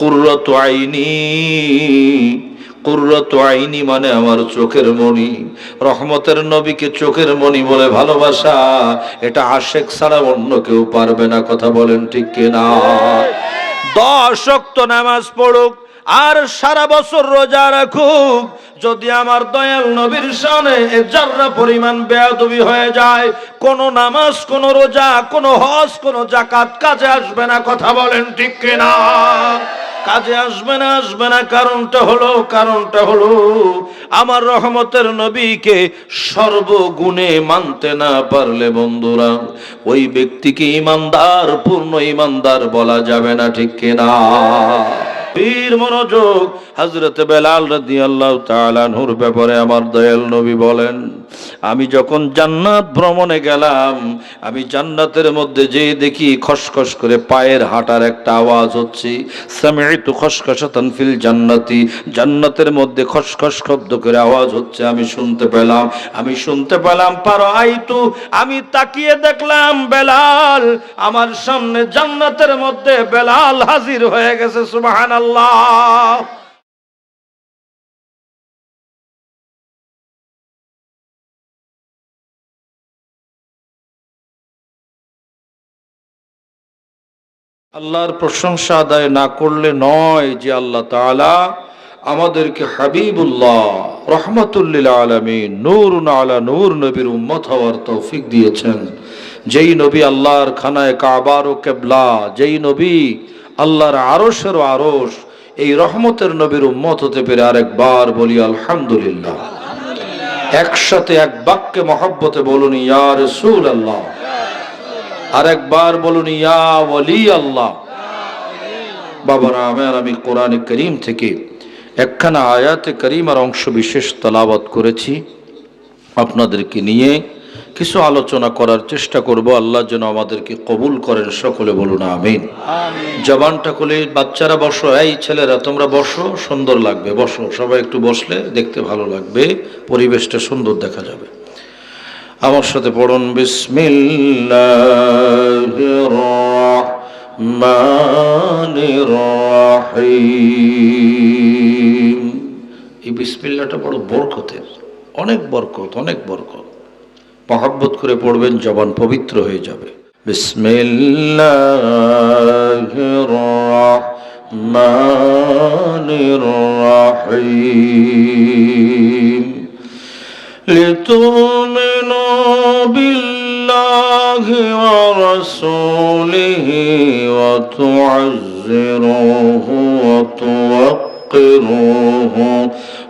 কুর্রত আইনি কুর্রত আইনি মানে আমার চোখের মণি। রহমতের নবীকে চোখের মণি বলে ভালোবাসা, এটা আশেক ছাড়া অন্য কেউ পারবে না, কথা বলেন ঠিক কিনা? দশ অক্ত নামাজ পড়ুক আর সারা বছর রোজা রাখুক। যদি আমার দয়াল নবীর সামনে যার্রা পরিমাণ বেয়াদবি হয়ে যায়, কোন নামাজ, কোন রোজা, কোন হজ, কোন জাকাত কাজে আসবে না, কথা বলেন ঠিক কিনা? কাজে আসবে না আসবে না, কারণটা হলো কারণটা হলো, আমার রহমতের নবীকে সর্বগুণে মানতে না পারলে বন্ধুরা, ওই ব্যক্তিকে ইমানদার, পূর্ণ ইমানদার বলা যাবে না, ঠিক কিনা? বীর মনোযোগ হজরত বেলাল রাদি আল্লাহ তালানহুর ব্যাপারে আমার দয়াল নবী বলেন, আমি যখন জান্নাত ভ্রমণে গেলাম, আমি জান্নাতের মধ্যে যে দেখি খসখস করে পায়ের হাঁটার একটা আওয়াজ হচ্ছে, সামিতু খসখসাতান ফিল জান্নাতি, জান্নাতের মধ্যে খসখস শব্দ করে আওয়াজ হচ্ছে, আমি শুনতে পেলাম, আমি শুনতে পেলাম পারো আইতু আমি তাকিয়ে দেখলাম বেলাল, আমার সামনে জান্নাতের মধ্যে বেলাল হাজির হয়ে গেছে সুবহানাল্লাহ আল্লাহর প্রশংসা আদায় না করলে নয় যে আল্লাহ আমাদেরকে হাবিবুল্লাহ, রহমতুল্লিল আলমী আলা নূর নবীর তৌফিক দিয়েছেন। যেই নবী আল্লাহর খানায় কাবার ও কেবলা, যেই নবী আল্লাহর আরশের আরশ, এই রহমতের নবীর উম্মত হতে পেরে আরেকবার বলি আলহামদুলিল্লাহ। একসাথে এক বাক্যে মহব্বতে বলুন, ইয়া রসুল আল্লাহ আরেকবার বলুন, ইয়া আল্লাহ বাবারা, আমার আমি কোরআন করিম থেকে একখানা আয়াতে করিমার অংশ বিশেষ তালাবাত করেছি। আপনাদেরকে নিয়ে কিছু আলোচনা করার চেষ্টা করব। আল্লাহ যেন আমাদেরকে কবুল করেন সকলে বলুন আমিন। জবানটা খুলে বাচ্চারা বসো এই ছেলেরা তোমরা বসো সুন্দর লাগবে বসো। সবাই একটু বসলে দেখতে ভালো লাগবে পরিবেশটা সুন্দর দেখা যাবে। আমার সাথে পড়ুন রহিম। এই বিসমিল্লাটা বড় বরকতের অনেক বরকত অনেক বরকত। মহাব্বত করে পড়বেন জবান পবিত্র হয়ে যাবে বিসমিল্লাহির রহমানির রহিম لتؤمنوا بالله ورسوله وتعزروه وتوقروه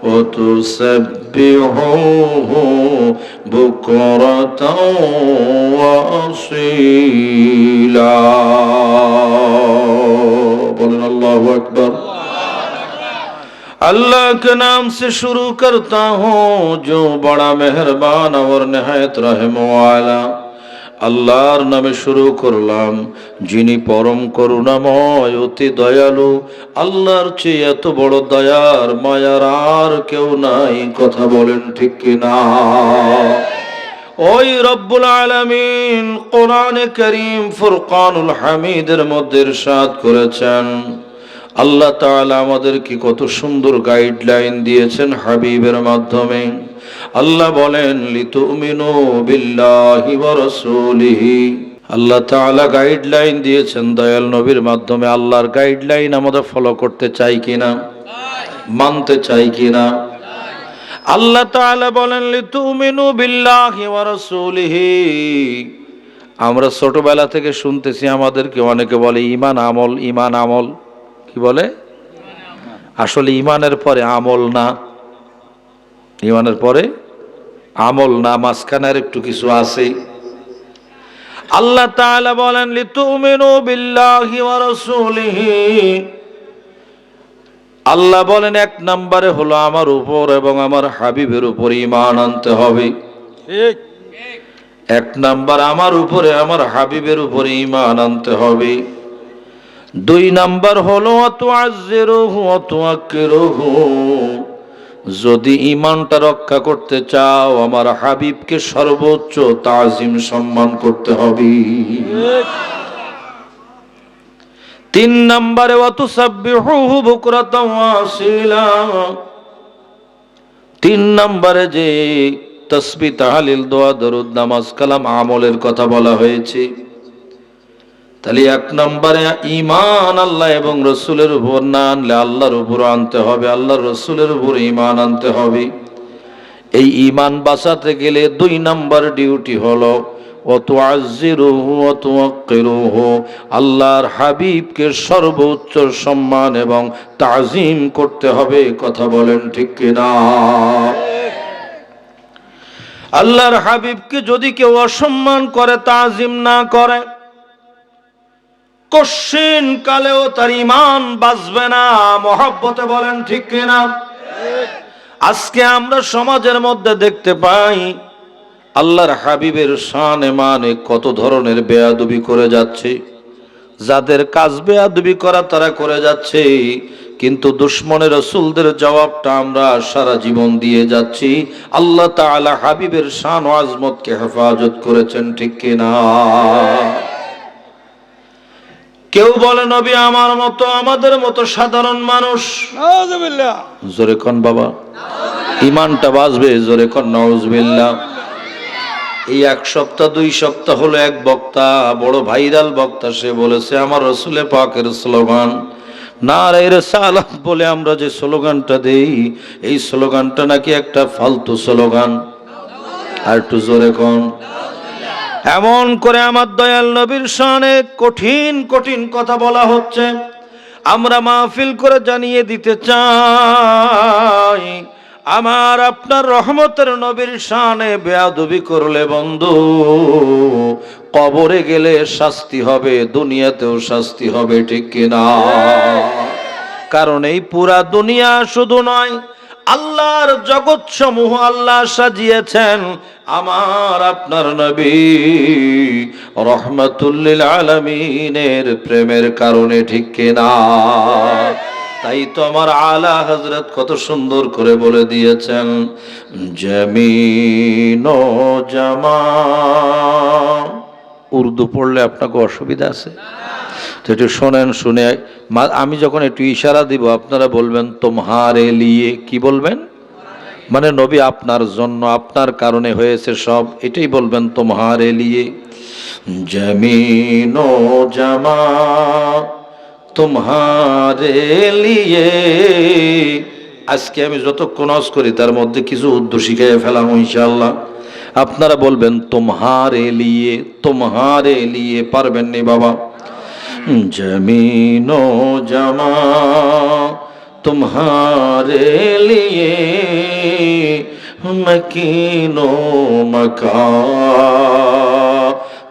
وتسبحوه بكرة وأصيلا بولن الله أكبر اللہ کے نام سے شروع کرتا ہوں جو بڑا مہربان اور نہایت رحم والا আল্লাহর নামে শুরু করলাম। যিনি পরম করুণাময়, অতি দয়ালু, আল্লাহর চেয়ে এত বড় দয়ার মায়ার আর কেউ নাই, কথা বলেন ঠিক কিনা? ওই রব্বুল আলামিন কোরআনে করিম ফুরকানুল হামিদের মধ্যে ইরশাদ করেছেন। আল্লাহ তাআলা আমাদেরকে কত সুন্দর গাইডলাইন দিয়েছেন হাবিবের মাধ্যমে। আল্লাহ বলেন, লিতুমিনু বিল্লাহি ওয়া রাসূলিহি। আল্লাহ তাআলা গাইডলাইন দিয়েছেন, দয়াল নবীর মাধ্যমে আল্লাহর গাইডলাইন আমাদের ফলো করতে চাই কিনা, মানতে চাই কিনা? আল্লাহ তাআলা বলেন, লিতুমিনু বিল্লাহি ওয়া রাসূলিহি। আমরা ছোটবেলা থেকে শুনতেছি, আমাদেরকে অনেকে বলে, ইমান আমল ইমান আমল। কি বলে? আসলে ইমানের পরে আমল না। ইমানের পরে আমল না মাঝখানের একটু কিছু আছে। আল্লাহ তাআলা বলেন লিতুমিনু বিল্লাহি ওয়া রাসূলিহি। আল্লাহ বলেন এক নম্বরে হলো আমার উপর এবং আমার হাবিবের উপর ইমান আনতে হবে। এক নাম্বার আমার উপরে আমার হাবিবের উপরে ইমান আনতে হবে। দুই নাম্বার হলো অত আজেরহু অত আকেরহু যদি ইমানটা রক্ষা করতে চাও, আমার হাবিবকে সর্বোচ্চ তাজিম সম্মান করতে হবে। তিন নম্বরে ওয়াসিলা। তিন নম্বরে যে, তসবি তাহালিল দোয়া, দরুদ, নামাজ, কালাম, আমলের কথা বলা হয়েছে। তাহলে এক নম্বরে ইমান আল্লাহ এবং রসুলের উপর না আনলে আল্লাহর উপর আনতে হবে, আল্লাহর রসুলের উপর ইমান আনতে হবে। এই ইমান বাঁচাতে গেলে দুই নম্বর ডিউটি হলো আল্লাহর হাবিবকে সর্বোচ্চ সম্মান এবং তাজিম করতে হবে কথা বলেন ঠিক কিনা? আল্লাহর হাবিবকে যদি কেউ অসম্মান করে, তাজিম না করে কশিন কালেও তার ইমান বাঁচবে না। মহব্বতে বলেন, ঠিক কিনা? আজকে আমরা সমাজের মধ্যে দেখতে পাই, আল্লাহর হাবিবের শানে মানে কত ধরনের বেয়াদুবি করে যাচ্ছে। যাদের কাজ বেয়াদুবি করা তারা করে যাচ্ছে, কিন্তু দুশ্মনের রসুলদের জবাবটা আমরা সারা জীবন দিয়ে যাচ্ছি। আল্লাহ তাআলা হাবিবের শান ও আজমতকে হেফাজত করেছেন, ঠিক কিনা? কেউ বলে নবী আমার মতো আমাদের মতো সাধারণ মানুষ। জোরে কন বাবা। ইমানটা বাঁচবে জোরে কন নওয়াজবিল্লাহ এই এক সপ্তাহ দুই সপ্তাহ হলো এক বক্তা বড় ভাইরাল বক্তা সে বলেছে আমার রসুলে পাকের স্লোগান না রে সালাত বলে আমরা যে স্লোগানটা দেই এই স্লোগানটা নাকি একটা ফালতু স্লোগান। আর একটু জোরে কন। এমন করে আমার দয়াল নবীর শানে কঠিন কঠিন কথা বলা হচ্ছে। আমরা মাহফিল করে জানিয়ে দিতে চাই, আমার আপনার রহমতের নবীর শানে বেয়াদবি করলে বন্ধু, কবরে গেলে শাস্তি হবে, দুনিয়াতেও শাস্তি হবে, ঠিক কিনা কারণ এই পুরা দুনিয়া শুধু নয়, আল্লাহর জগৎ সমূহ আল্লাহ সাজিয়েছেন আমার আপনার নবী রহমতুল্লিল আলমিনের প্রেমের কারণে ঠিক কিনা? তাই তো আমার আলা হজরত কত সুন্দর করে বলে দিয়েছেন, জমিন জামা উর্দু পড়লে আপনাকে অসুবিধা আছে? তো একটু শোনেন, শুনে আমি যখন একটু ইশারা দিব, আপনারা বলবেন, তোমারে লিয়ে কি বলবেন? মানে নবী আপনার জন্য আপনার কারণে হয়েছে সব। এটাই বলবেন তোমার এলিয়ে। জমিন জামা তোমারে লিয়ে আজকে আমি যত কনস করি, তার মধ্যে কিছু উদ্দ শিখাই ফেলাম ইনশাল্লাহ আপনারা বলবেন, তোমার এলিয়ে, তোমার লিয়ে পারবেন নি বাবা? জমিন জামা তোমারে লিয়ে مکینو مکان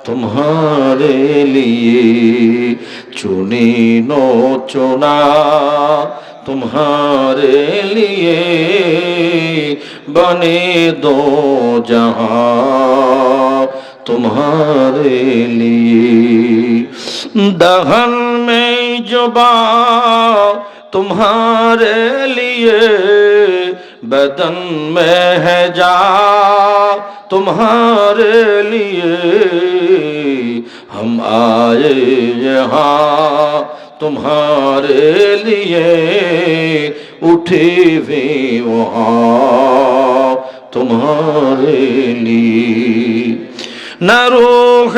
تمہارے لیے چنی نو چنا تمہارے لیے بنے دو جہاں تمہارے لیے دہن میں جبا تمہارے لیے बदन में है जा तुम्हारे लिए। हम आए यहाँ तुम्हारे लिए। उठे वे वहाँ तुम्हारे लिए। न रूह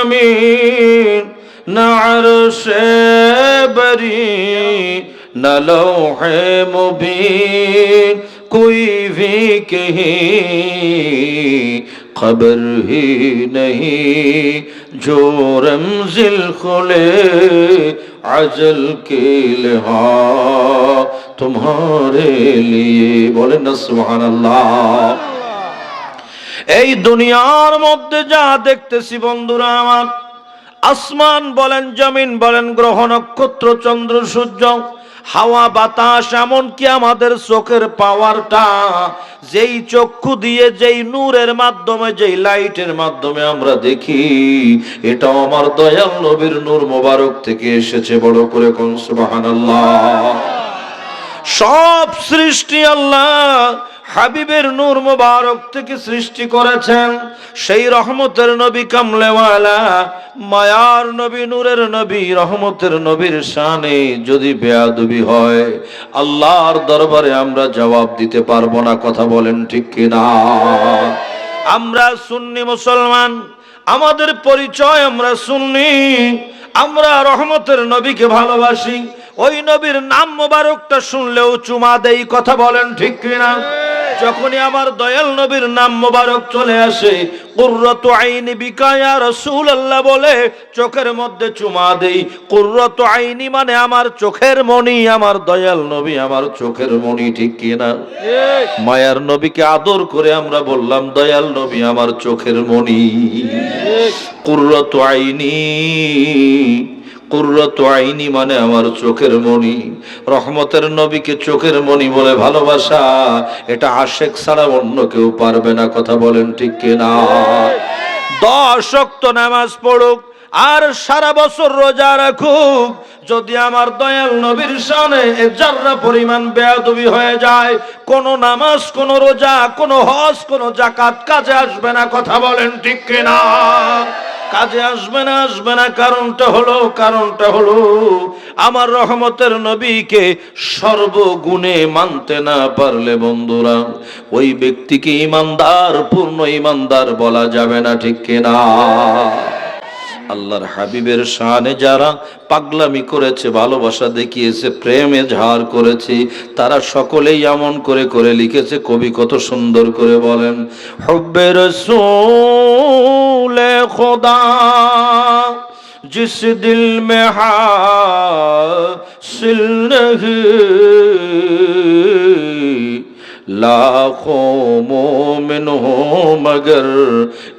अमीन, न अरश बरी, न लौह मुबीन। کوئی بھی کہیں خبر ہی نہیں جو رمز الخلے عجل کے لہا تمہارے لیے بولے نا سبحان اللہ এই দুনিয়ার মধ্যে যা দেখতেছি বন্ধুরা আমার আসমান বলেন জমিন বলেন গ্রহ নক্ষত্র চন্দ্র সূর্য হাওয়া, বাতাস এমনকি আমাদের চোখের পাওয়ারটা, যেই চক্ষু দিয়ে, যেই নূরের মাধ্যমে, যেই লাইটের মাধ্যমে আমরা দেখি এটা আমার দয়াল নবীর নূর মোবারক থেকে এসেছে বড় করে কোন সুবহানাল্লাহ। সব সৃষ্টি আল্লাহ হাবিবের নূর মোবারক থেকে সৃষ্টি করেছেন সেই রহমতের নবী কামলেওয়ালা, মায়ার নবী, নূরের নবী, রহমতের নবীর শানে যদি বেয়াদবি হয়, আল্লাহর দরবারে আমরা জবাব দিতে পারব না, কথা বলেন ঠিক কিনা? আমরা সুন্নি মুসলমান, আমাদের পরিচয় আমরা সুন্নি, আমরা রহমতের নবীকে ভালোবাসি, ওই নবীর নাম মোবারকটা শুনলেও চুমা দেই, কথা বলেন ঠিক কিনা? যখনই আমার দয়াল নবীর নাম মোবারক চলে আসে কুর্রত আইনি বিকায়া রসুল আল্লাহ বলে চোখের মধ্যে চুমা দেই। কুর্রত আইনি মানে আমার চোখের মণি আমার দয়াল নবী আমার চোখের মণি ঠিক কিনা মায়ার নবীকে আদর করে আমরা বললাম দয়াল নবী আমার চোখের মণি। কুর্রত আইনি আইনি মানে আমার চোখের মণি। রহমতের নবীকে চোখের মণি বলে ভালোবাসা, এটা আশেক ছাড়া অন্য কেউ পারবে না, কথা বলেন ঠিক কিনা? দশ নামাজ পড়ুক আর সারা বছর রোজা রাখুক। যদি আমার দয়াল নবীর সামনে যার্রা পরিমাণ বেয়াদবি হয়ে যায়, কোন নামাজ, কোন রোজা, কোন হজ, কোন জাকাত কাজে আসবে না, কথা বলেন ঠিক কিনা? কাজে আসবে না আসবে না, কারণটা হলো কারণটা হলো, আমার রহমতের নবীকে সর্বগুণে মানতে না পারলে বন্ধুরা, ওই ব্যক্তিকে ইমানদার, পূর্ণ ইমানদার বলা যাবে না, ঠিক কিনা? আল্লাহর হাবিবের শাহানে যারা পাগলামি করেছে, ভালোবাসা দেখিয়েছে, প্রেমে ঝাড় করেছে, তারা সকলেই এমন করে করে লিখেছে, কবি কত সুন্দর করে বলেন হব্বের সোলে খোদা, জিস দিল মে হা সিল لاکھوں مومن ہوں مگر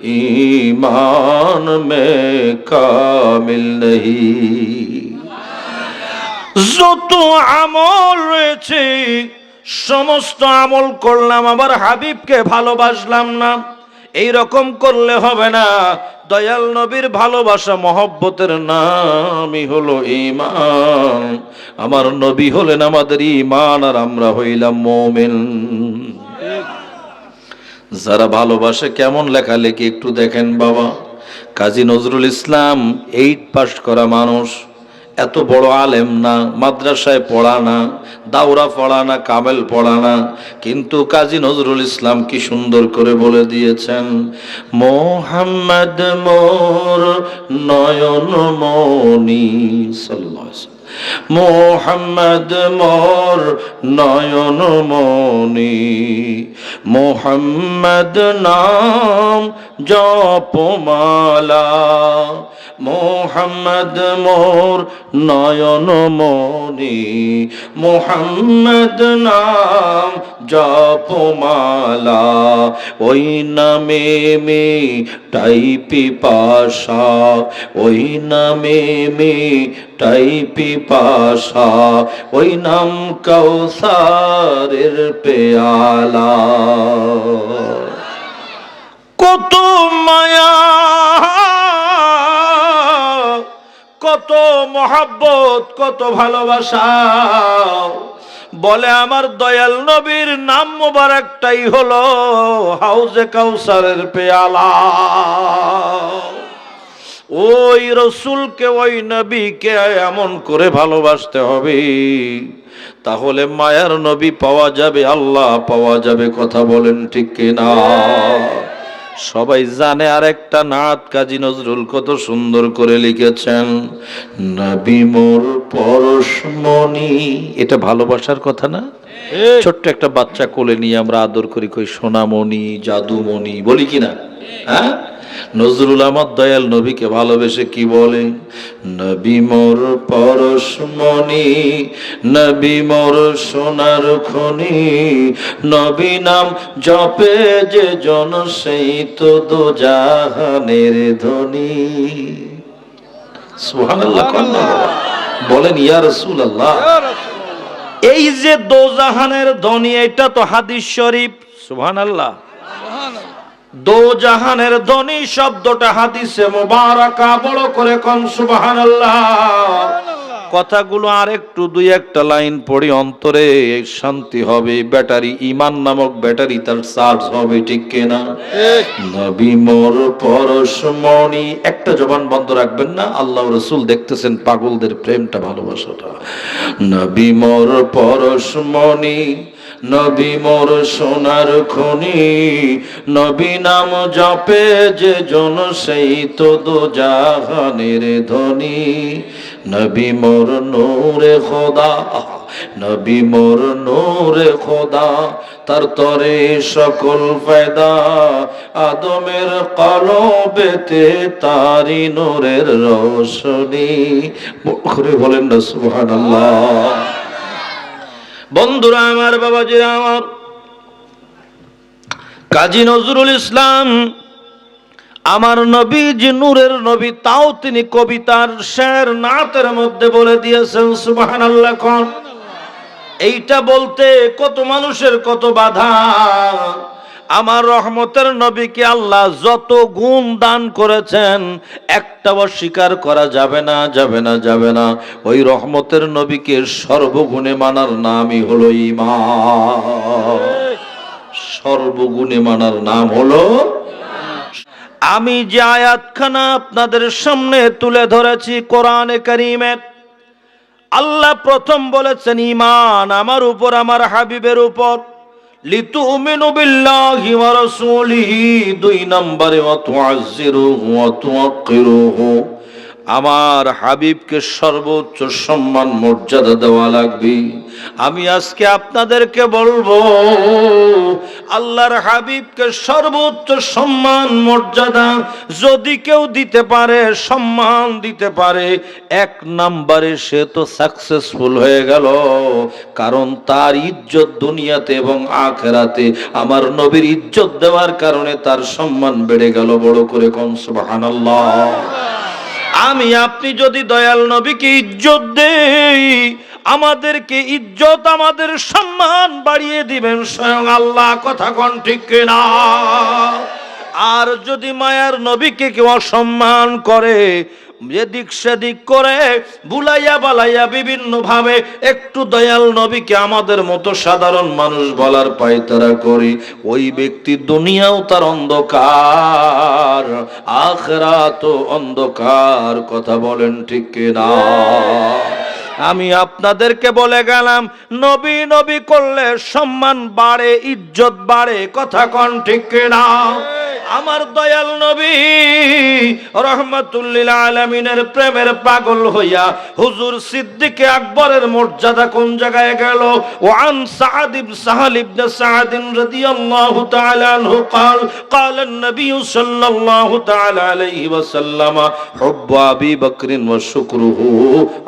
ایمان میں کامل نہیں যত আমল রয়েছে সমস্ত আমল করলাম আমার হাবিবকে ভালোবাসলাম না এই রকম করলে হবে না দয়াল নবীর ভালোবাসা, মহব্বতের নামই হলো ইমান আমার নবী হলেন আমাদের ইমান আর আমরা হইলাম মোমেন। যারা ভালোবাসে, কেমন লেখালেখি একটু দেখেন বাবা। কাজী নজরুল ইসলাম এইট পাস করা মানুষ। এত বড় আলেম না, মাদ্রাসায় পড়া না, দাওরা পড়া না, কামেল পড়া না। কিন্তু কাজী নজরুল ইসলাম কি সুন্দর করে বলে দিয়েছেন, মোহাম্মদ মোর নয়ন মনি মোহাম্মদ মোর নয়ন মনি মোহাম্মদ নাম জপমালা মোহাম্মদ মোর নয়ন মনি মোহাম্মদ নাম জপমালা, ওই নামে মে টাইপি পাশা, ওই নামে মে টাইপি পাশা, ওই নাম কৌসারের পেয়ালা। কত মায়া কত মহাব্বত, কত ভালোবাসা। বলে আমার দয়াল নবীর নাম মোবারকটাই হলো হাউজে কাউসারের পেয়ালা। ওই রসুলকে, ওই নবীকে এমন করে ভালোবাসতে হবে। তাহলে মায়ার নবী পাওয়া যাবে, আল্লাহ পাওয়া যাবে, কথা বলেন ঠিক কিনা? সবাই জানে আর একটা নাত কাজী নজরুল কত সুন্দর করে লিখেছেন নবী মোর পরশমণি। এটা ভালোবাসার কথা না? ছোট্ট একটা বাচ্চা কোলে নিয়ে আমরা আদর করি কই সোনামণি জাদুমণি বলি কিনা হ্যাঁ? নজরুল আমার দয়াল নবীকে ভালোবেসে কি বলে? নবী মোর পরশমণি নবী মোর সোনার খনি। নবী নাম জপে যে জন, সেই তো দো জাহানের ধ্বনি বলেন, ইয়া রাসূলুল্লাহ। এই যে দোজাহানের ধ্বনি এটা তো হাদিস শরীফ। সুবহানাল্লাহ। দো জাহানের ধ্বনি শব্দটা হাদিসে মোবারকা বড় করে কন সুবহানাল্লাহ। কথাগুলো আর একটু দুই একটা লাইন পড়ি অন্তরে শান্তি হবে ব্যাটারি ইমান নামক ব্যাটারি তার চার্জ হবে ঠিক কিনা? নবী মোর পরশমণি। একটা জবান বন্ধ রাখবেন না আল্লাহ রসুল দেখতেছেন পাগলদের প্রেমটা ভালোবাসাটা। নবী মোর পরশমণি। নবী মোর সোনার খনি, নবী নাম জপে যে জন সেই তো দো জাহানের ধনী। নবী মোর নূরে খোদা, নবী মোর নূরে খোদা, তার তরে সকল ফায়দা আদমের কলবেতে তারি নূরের রোশনী। বলেন না, সুবহানাল্লাহ। বন্ধুরা আমার বাবাজিরা আমার। কাজী নজরুল ইসলাম, আমার নবী যে নূরের নবী, তাও তিনি কবিতার শের নাতের মধ্যে বলে দিয়েছেন সুবাহান আল্লাহ এইটা বলতে কত মানুষের কত বাধা। আমার রহমতের নবীকে আল্লাহ যত গুণ দান করেছেন একটা অস্বীকার করা যাবে না যাবে না যাবে না। ওই রহমতের নবীকে সর্বগুণে মানার নামই হলো ইমা সর্বগুণে মানার নাম হলো আমি যে আয়াতখানা আপনাদের সামনে তুলে ধরেছি কোরআনে করিমের আল্লাহ প্রথম বলেছেন ইমান আমার উপর, আমার হাবিবের উপর। লিতুমিনু বিল্লাহি ওয়া রাসূলিহি দুই নম্বরে ওয়া তুআজ্জিরুহু ওয়া তুওয়াক্কিরুহু। আমার হাবিবকে সর্বোচ্চ সম্মান, মর্যাদা দেওয়া লাগবে। আমি আজকে আপনাদেরকে বলব, আল্লাহর হাবিবকে সর্বোচ্চ সম্মান, মর্যাদা যদি কেউ দিতে পারে, সম্মান দিতে পারে, এক নাম্বারে সে তো সাকসেসফুল হয়ে গেল। কারণ তার ইজ্জত দুনিয়াতে এবং আখেরাতে, আমার নবীর ইজ্জত দেওয়ার কারণে তার সম্মান বেড়ে গেল। বড় করে কনসবাহানাল্লাহ আমি, আপনি যদি দয়াল নবীকে ইজ্জত দেই, আমাদেরকে ইজ্জত, আমাদের সম্মান বাড়িয়ে দিবেন স্বয়ং আল্লাহ। কথা কন ঠিক কিনা? আর যদি মায়ার নবীকে কেউ অসম্মান করে এদিক সেদিক করে বুলাইয়া বালাইয়া বিভিন্ন ভাবে একটু দয়াল নবীকে আমাদের মতো সাধারণ মানুষ বলার পায়তারা করি। ওই ব্যক্তি দুনিয়াও তার অন্ধকার আখরা তো অন্ধকার, কথা বলেন ঠিক কিনা? আমি আপনাদেরকে বলে গেলাম, নবী নবী করলে সম্মান বাড়ে, ইজ্জত বাড়ে, কথা কন ঠিক কিনা? আমার দয়াল নবী রহমতুল্লিল আলমিনের প্রেমের পাগল হইয়া হুজুর সিদ্দিকে আকবরের মর্যাদা কোন জায়গায় গেল ওয়ান সাদ ইবনে সাহাল ইবনে সাদ রাদিয়াল্লাহু তাআলা আনহু قال قال النبي صلى الله تعالى عليه وسلم حب ابي بكر وشكره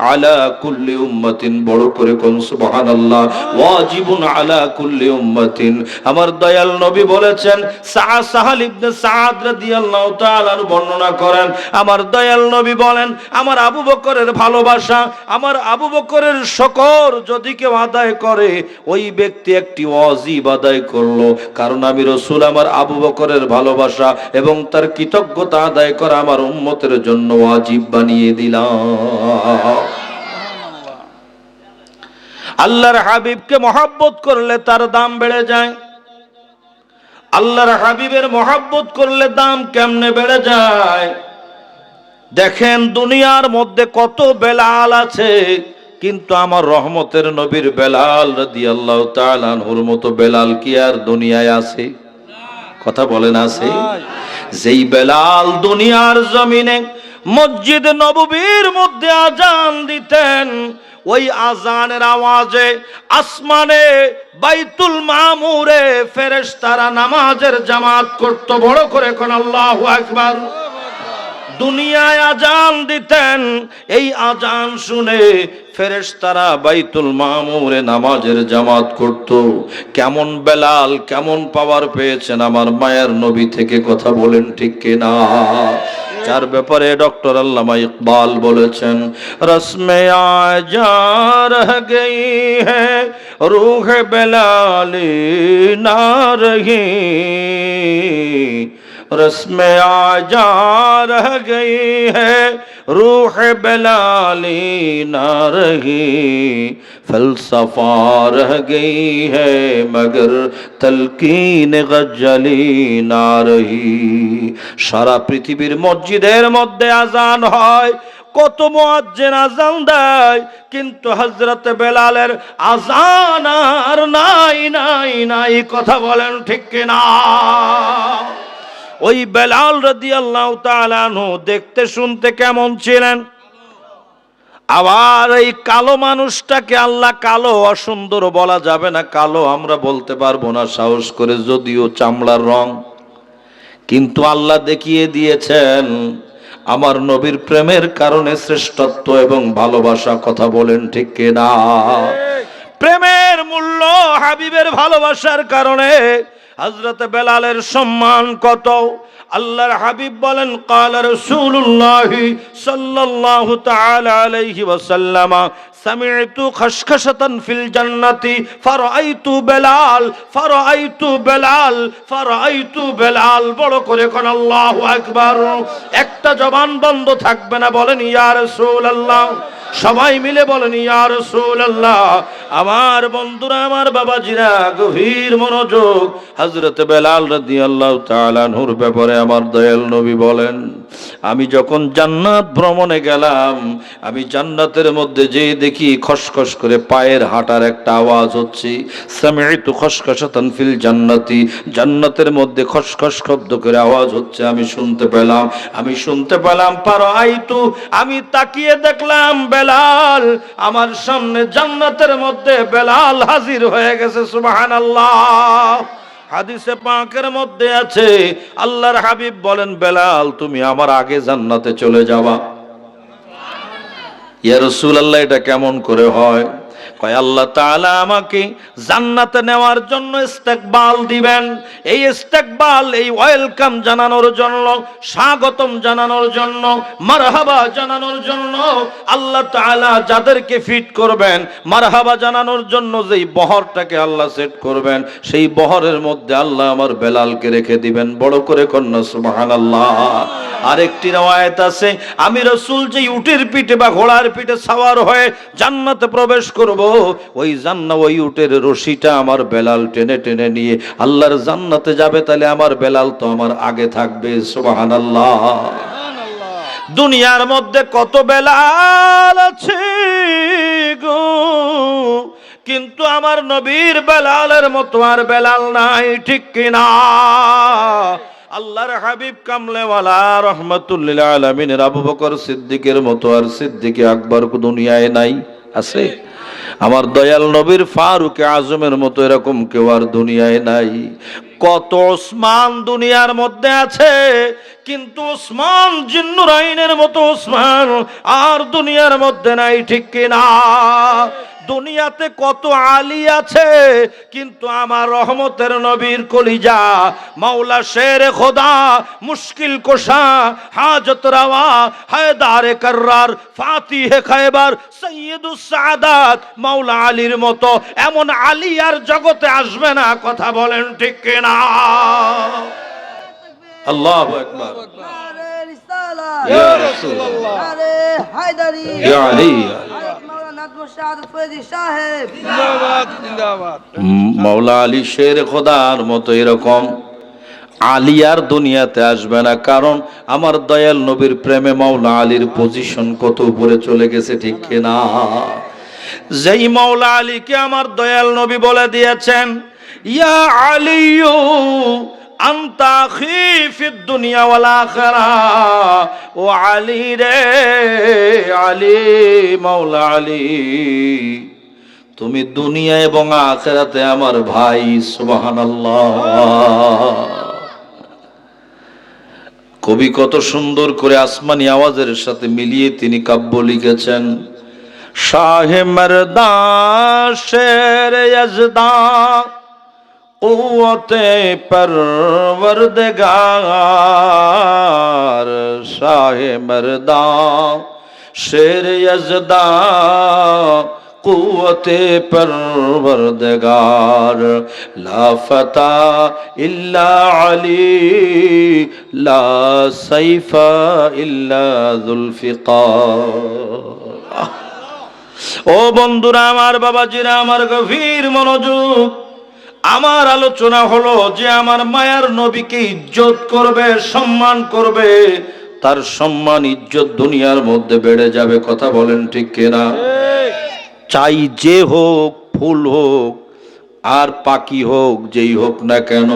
على كل امه বড় করে কোন সুবহানাল্লাহ ওয়াজিবুন আলা কুল্লি উম্মাতিন আমার দয়াল নবী বলেছেন সাহা সাহাল ইবনে সাদ রাদিয়াল্লাহু তাআলা বর্ণনা করেন, আমার দয়াল নবী বলেন, আমার আবু বকরের ভালোবাসা, আমার আবু বকরের শকর যদি কেউ আদায় করে, ওই ব্যক্তি একটি অজীব আদায় করল। কারণ আমি রসুল, আমার আবু বকরের ভালোবাসা এবং তার কৃতজ্ঞতা আদায় করা আমার উম্মতের জন্য ওয়াজিব বানিয়ে দিলাম। আল্লাহর হাবিবকে মহাব্বত করলে তার দাম বেড়ে যায়। আল্লাহর হাবিবের মহাব্বত করলে দাম কেমনে বেড়ে যায়? দেখেন দুনিয়ার মধ্যে কত বেলাল আছে, কিন্তু আমার রহমতের নবীর বেলাল রাদি আল্লাহ তালানহুর মতো বেলাল কি আর দুনিয়ায় আছে? কথা বলেন আছে? যেই বেলাল দুনিয়ার জমিনে মসজিদ নববীর মধ্যে আজান দিতেন ওই আজানের আওয়াজে আসমানে বাইতুল মামুরে ফেরেশতারা নামাজের জামাত করত, বড় করে কোন আল্লাহ আকবার। দুনিয়ায় আজান দিতেন, এই আজান শুনে ফেরেশতারা বাইতুল মামুরে নামাজের জামাত করত। কেমন বেলাল, কেমন পাওয়ার পেয়েছেন আমার মায়ের নবী থেকে কথা বলেন ঠিক কিনা? যার ব্যাপারে ডক্টর আল্লামা ইকবাল বলেছেন، রসমে আজা رہ গই ہے روح بلالی نہ رہی رسم آجا رہ گئی ہے روح بلالی نہ رہی فلسفہ رہ گئی ہے مگر تلقین غجلی نہ رہی সারা পৃথিবীর মসজিদের মধ্যে আজান হয়। কত মুয়াজ্জিন আজান দেয়, কিন্তু হযরত বেলালের আজান আর নাই নাই নাই, কথা বলেন ঠিক কিনা? ওই বেলাল তাআলা আনহু দেখতে শুনতে কেমন ছিলেন? আবার এই কালো মানুষটাকে আল্লাহ কালো, অসুন্দর বলা যাবে না, কালো আমরা বলতে পারব না, সাহস করে যদিও চামড়ার রং। কিন্তু আল্লাহ দেখিয়ে দিয়েছেন, আমার নবীর প্রেমের কারণে শ্রেষ্ঠত্ব এবং ভালোবাসা কথা বলেন ঠিক কিনা? প্রেমের মূল্য হাবিবের ভালোবাসার কারণে হজরত বেলালের সম্মান কত? আল্লাহর হাবিব বলেন, কাল রসুল্লাহ সাল্লাল্লাহু তাআলা আলাইহি ওয়াসাল্লাম সামিতু খসখসতন ফিল জান্নাতি আইতু বেলাল ফারাইতু বেলাল ফারাইতু বেলাল। বড় করে কোন, আল্লাহু আকবার। একটা জবান বন্ধ থাকবে না, বলেন, ইয়া রাসূলুল্লাহ। সবাই মিলে বলেন, ইয়া রাসূলুল্লাহ, আমার বন্ধুরা, আমার বাবাজিরা, গভীর মনোযোগ। হযরত বেলাল রাদিয়াল্লাহু তাআলা নূর ব্যাপারে আমার দয়াল নবী বলেন, আমি যখন জান্নাত ভ্রমণে গেলাম, আমি জান্নাতের মধ্যে যেয়ে দেখি খসখস করে পায়ের হাঁটার একটা আওয়াজ হচ্ছে সামিআতু খসখসাতান ফিল জান্নাতি। জান্নাতের মধ্যে খসখস শব্দ করে আওয়াজ হচ্ছে, আমি শুনতে পেলাম, আমি শুনতে পেলাম পারো আইতু আমি তাকিয়ে দেখলাম বেলাল, আমার সামনে জান্নাতের মধ্যে বেলাল হাজির হয়ে গেছে, সুবহানাল্লাহ। হাদিসে পাঁকের মধ্যে আছে, আল্লাহর হাবিব বলেন, বেলাল, তুমি আমার আগে জান্নাতে চলে যাবা। ইয়ারসুল আল্লাহ এটা কেমন করে হয়? কয়, আল্লাহ তাআলা আমাকে জান্নাতে নেওয়ার জন্য ইস্তেকবাল দিবেন। এই ইস্তেকবাল, এই ওয়েলকাম জানানোর জন্য, স্বাগতম জানানোর জন্য, মারহাবা জানানোর জন্য আল্লাহ তাআলা যাদেরকে ফিট করবেন, মারহাবা জানানোর জন্য যেই বহরটাকে আল্লাহ সেট করবেন, সেই বহরের মধ্যে আল্লাহ আমার বেলালকে রেখে দিবেন। বড় করে কন্যা, সুবহানাল্লাহ। আরেকটি রওয়ায়াত আছে, আমি রসুল যে উটের পিঠে বা ঘোড়ার পিঠে সাওয়ার হয়ে জান্নাতে প্রবেশ করব ওই জান্না ওই উটের রশিটা আমার বেলাল টেনে টেনে নিয়ে আল্লাহর জান্নাতে যাবে তাহলে আমার বেলাল তো আমার আগে থাকবে সুবহানাল্লাহ। দুনিয়ার মধ্যে কত বেলাল আছে গো কিন্তু আমার নবীর বেলালের মতো আর বেলাল নাই ঠিক কিনা? আল্লাহর হাবিব কামলেওয়ালা রহমতুল্লিল আলমিনের আবু বকর সিদ্দিকের মতো আর সিদ্দিকে আকবর দুনিয়ায় নাই আছে? আমার দয়াল নবীর ফারুক আজমের মতো এরকম কেউ আর দুনিয়ায় নাই। কত ওসমান দুনিয়ার মধ্যে আছে, কিন্তু ওসমান জিন্নুর আইনের মতো ওসমান আর দুনিয়ার মধ্যে নাই, ঠিক কিনা? দুনিয়াতে কত আলী আছে কিন্তু আমার রহমতের নবীর কলিজা মাওলা শের খোদা মুশকিল কোষা হাজত রাওয়া হায়দারে কর্রার ফাতিহে খায়বার সৈয়দুস সাদাত মাওলা আলীর মতো এমন আলী আর জগতে আসবে না কথা বলেন ঠিক কিনা? আল্লাহু আকবার। নারে রিসালা ইয়া রাসূলুল্লাহ। নারে হায়দারি। ইয়া আলী। মাওলা আলী শের খোদার মতো এরকম আলী আর দুনিয়াতে আসবে না কারণ আমার দয়াল নবীর প্রেমে মাওলা আলীর পজিশন কত উপরে চলে গেছে ঠিক কিনা যেই মাওলা আলীকে আমার দয়াল নবী বলে দিয়েছেন ইয়া আলিয়ু আন্তা আখি ফিদ দুনিয়া ওয়াল আখিরা। ও আলী রে, আলী, মাওলা আলী, তুমি দুনিয়া এবং আখেরাতে আমার ভাই, সুবহানাল্লাহ। কবি কত সুন্দর করে আসমানি আওয়াজের সাথে মিলিয়ে তিনি কাব্য লিখেছেন। শাহে মর্দা, শের قوت پروردگار شاہ مردان شیر یزدان قوت پروردگار لا فتح الا علی لا سیف الا ذوالفقار ও বন্ধুরা আমার বাবাজিরা আমার গভীর মনোযোগ আমার আলোচনা হলো যে আমার মায়ার নবীকে ইজ্জত করবে, সম্মান করবে? তার সম্মান, ইজ্জত দুনিয়ার মধ্যে বেড়ে যাবে, কথা বলেন ঠিক কিনা? চাই যে হোক, ফুল হোক, আর পাখি হোক, যেই হোক না কেন।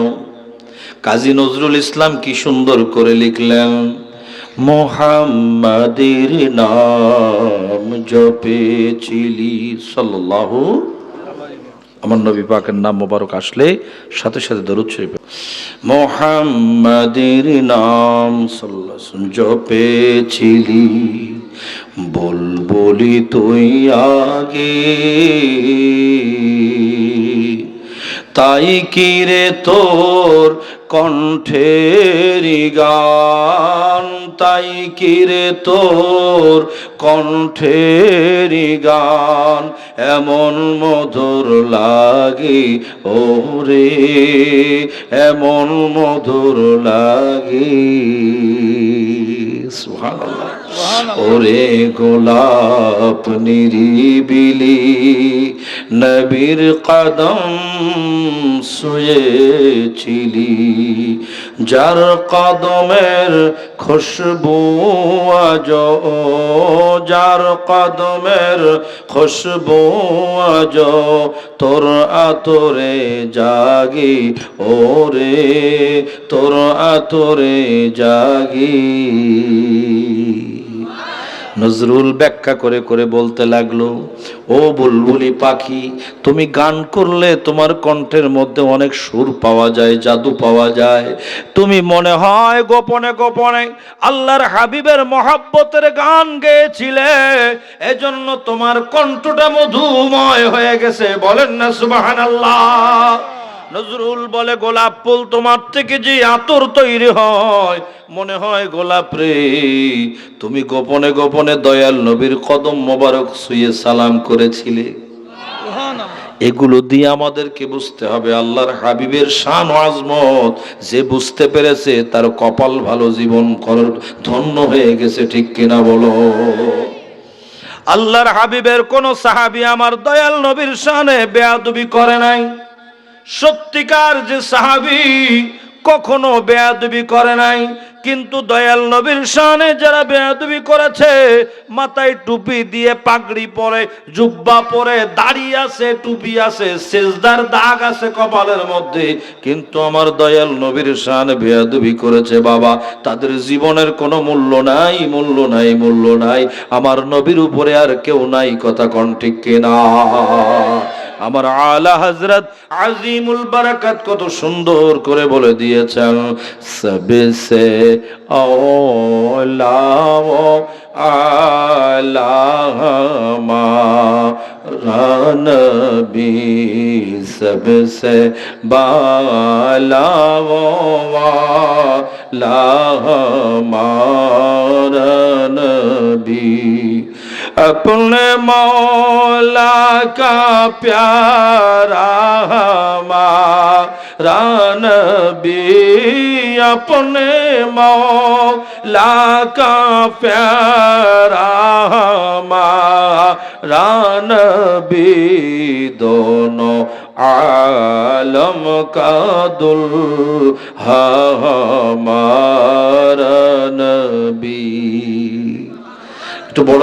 কাজী নজরুল ইসলাম কি সুন্দর করে লিখলেন, মোহাম্মদের নাম জপেছিলি সাল্লাল্লাহু আমার নবী পাকের নাম মোবারক আসলে সাথে সাথে দরুদ শরীফ। মোহাম্মদের নাম জপেছিলি বল বলি তুই আগে। তাই কি রে তোর কণ্ঠের গান, তাই কি রে তোর কণ্ঠের গান? এমন মধুর লাগে, ওরে, এমন মধুর লাগে। সুবহানাল্লাহ। ওরে গোলাপ নিরিবিলি, নবীর কদম শুয়েছিলি যার কদমের খুশবু আজ যার কদমের খুশবু আজ তোর আতরে জাগি, ওরে তোর আতরে জাগি। নজরুল ব্যাখ্যা করে করে বলতে লাগল, ও বুলবুলি পাখি, তুমি গান করলে তোমার কণ্ঠের মধ্যে অনেক সুর পাওয়া যায়, জাদু পাওয়া যায়। তুমি মনে হয় গোপনে গোপনে আল্লাহর হাবিবের মহাব্বতের গান গেয়েছিলে। এজন্য তোমার কণ্ঠটা মধুময় হয়ে গেছে। বলেন না সুবহানাল্লাহ। নজরুল বলে গোলাপ ফুল তোমার থেকে যে আতর তৈরি হয়। মনে হয় গোলাপ রে তুমি গোপনে গোপনে দয়াল নবীর কদম মোবারক শুয়ে সালাম করেছিলে। এগুলো দিয়ে আমাদেরকে বুঝতে হবে আল্লাহর হাবিবের শান আজমত। যে বুঝতে পেরেছে তার কপাল ভালো জীবন করার ধন্য হয়ে গেছে ঠিক কিনা বলো? আল্লাহর হাবিবের কোন সাহাবি আমার দয়াল নবীর শানে বেয়াদবি করে নাই। সত্যিকার যে সাহাবি কখনো বেয়াদবি করে নাই, কিন্তু দয়াল নবীর শানে যারা বেয়াদবি করেছে, মাথায় টুপি দিয়ে পাগড়ি পরে, জুব্বা পরে, দাড়ি আছে, টুপি আছে, সেজদার দাগ আছে কপালের মধ্যে। কিন্তু আমার দয়াল নবীর শানে বেয়াদবি করেছে, বাবা, তাদের জীবনের কোনো মূল্য নাই মূল্য নাই মূল্য নাই। আমার নবীর উপরে আর কেউ নাই, কথা কন ঠিক কিনা? আমার আলা হজরত আজিমুল বারাকাত কত সুন্দর করে বলে দিয়েছেন, সবসে ওলাও আলামা রানবি, সবসে বালাও লামা রানবি। अपने मौला का प्यारा हमारा नबी अपने मौला का प्यारा हमारा नबी दोनों आलम का दुल हमारा नबी तो बोलो